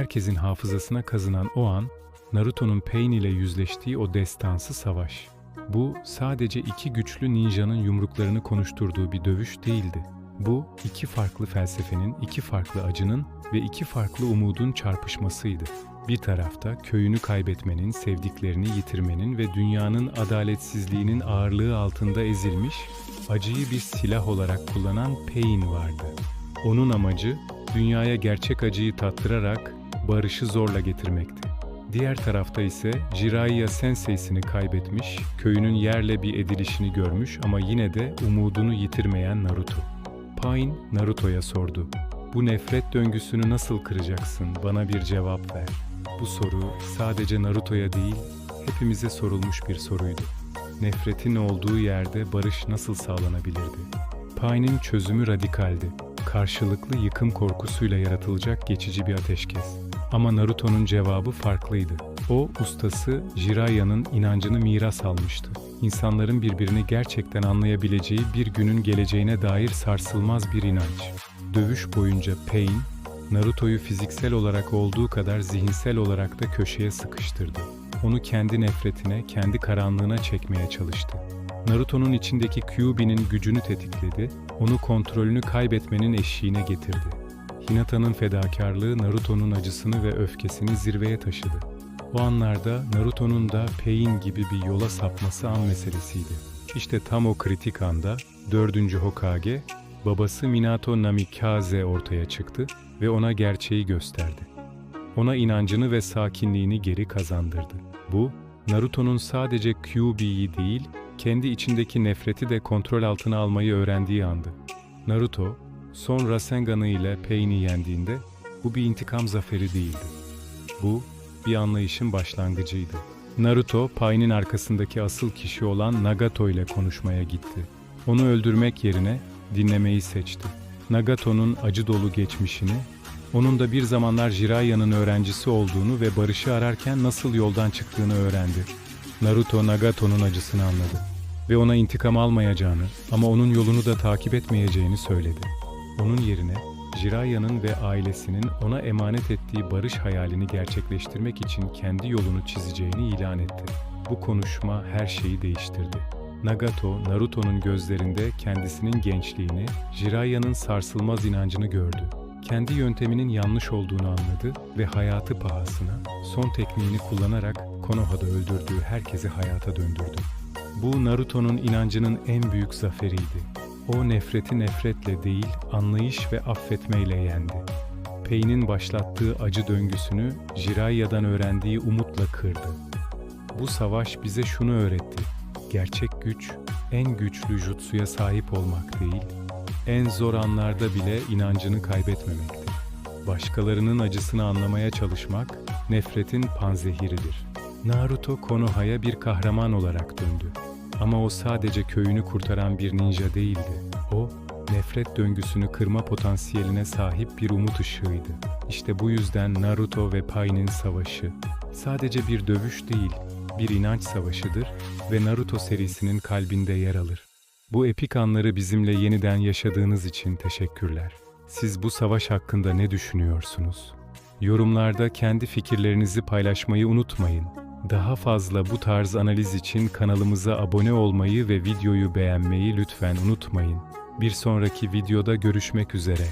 herkesin hafızasına kazınan o an, Naruto'nun Pain ile yüzleştiği o destansı savaş. Bu sadece iki güçlü ninjanın yumruklarını konuşturduğu bir dövüş değildi. Bu iki farklı felsefenin, iki farklı acının ve iki farklı umudun çarpışmasıydı. Bir tarafta köyünü kaybetmenin, sevdiklerini yitirmenin ve dünyanın adaletsizliğinin ağırlığı altında ezilmiş, acıyı bir silah olarak kullanan Pain vardı. Onun amacı dünyaya gerçek acıyı tattırarak barışı zorla getirmekti. Diğer tarafta ise Jiraiya Sensei'sini kaybetmiş, köyünün yerle bir edilişini görmüş ama yine de umudunu yitirmeyen Naruto. Pain Naruto'ya sordu. Bu nefret döngüsünü nasıl kıracaksın? Bana bir cevap ver. Bu soru sadece Naruto'ya değil, hepimize sorulmuş bir soruydu. Nefretin olduğu yerde barış nasıl sağlanabilirdi? Pain'in çözümü radikaldi. Karşılıklı yıkım korkusuyla yaratılacak geçici bir ateşkes. Ama Naruto'nun cevabı farklıydı. O, ustası Jiraiya'nın inancını miras almıştı. İnsanların birbirini gerçekten anlayabileceği bir günün geleceğine dair sarsılmaz bir inanç. Dövüş boyunca Pain, Naruto'yu fiziksel olarak olduğu kadar zihinsel olarak da köşeye sıkıştırdı. Onu kendi nefretine, kendi karanlığına çekmeye çalıştı. Naruto'nun içindeki Kyuubi'nin gücünü tetikledi, onu kontrolünü kaybetmenin eşiğine getirdi. Hinata'nın fedakarlığı Naruto'nun acısını ve öfkesini zirveye taşıdı. O anlarda Naruto'nun da Pain gibi bir yola sapması an meselesiydi. İşte tam o kritik anda 4. Hokage, babası Minato Namikaze ortaya çıktı ve ona gerçeği gösterdi. Ona inancını ve sakinliğini geri kazandırdı. Bu, Naruto'nun sadece Kyuubi'yi değil, kendi içindeki nefreti de kontrol altına almayı öğrendiği andı. Naruto, son Rasengan'ı ile Pain'i yendiğinde bu bir intikam zaferi değildi. Bu, bir anlayışın başlangıcıydı. Naruto, Pain'in arkasındaki asıl kişi olan Nagato ile konuşmaya gitti. Onu öldürmek yerine dinlemeyi seçti. Nagato'nun acı dolu geçmişini, onun da bir zamanlar Jiraiya'nın öğrencisi olduğunu ve barışı ararken nasıl yoldan çıktığını öğrendi. Naruto Nagato'nun acısını anladı ve ona intikam almayacağını ama onun yolunu da takip etmeyeceğini söyledi. Onun yerine Jiraiya'nın ve ailesinin ona emanet ettiği barış hayalini gerçekleştirmek için kendi yolunu çizeceğini ilan etti. Bu konuşma her şeyi değiştirdi. Nagato, Naruto'nun gözlerinde kendisinin gençliğini, Jiraiya'nın sarsılmaz inancını gördü. Kendi yönteminin yanlış olduğunu anladı ve hayatı pahasına son tekniğini kullanarak Konoha'da öldürdüğü herkesi hayata döndürdü. Bu Naruto'nun inancının en büyük zaferiydi. O nefreti nefretle değil, anlayış ve affetmeyle yendi. Pain'in başlattığı acı döngüsünü Jiraiya'dan öğrendiği umutla kırdı. Bu savaş bize şunu öğretti. Gerçek güç, en güçlü jutsuya sahip olmak değil, en zor anlarda bile inancını kaybetmemektir. Başkalarının acısını anlamaya çalışmak, nefretin panzehiridir. Naruto Konoha'ya bir kahraman olarak döndü. Ama o sadece köyünü kurtaran bir ninja değildi. O, nefret döngüsünü kırma potansiyeline sahip bir umut ışığıydı. İşte bu yüzden Naruto ve Pain'in savaşı sadece bir dövüş değil, bir inanç savaşıdır ve Naruto serisinin kalbinde yer alır. Bu epik anları bizimle yeniden yaşadığınız için teşekkürler. Siz bu savaş hakkında ne düşünüyorsunuz? Yorumlarda kendi fikirlerinizi paylaşmayı unutmayın. Daha fazla bu tarz analiz için kanalımıza abone olmayı ve videoyu beğenmeyi lütfen unutmayın. Bir sonraki videoda görüşmek üzere.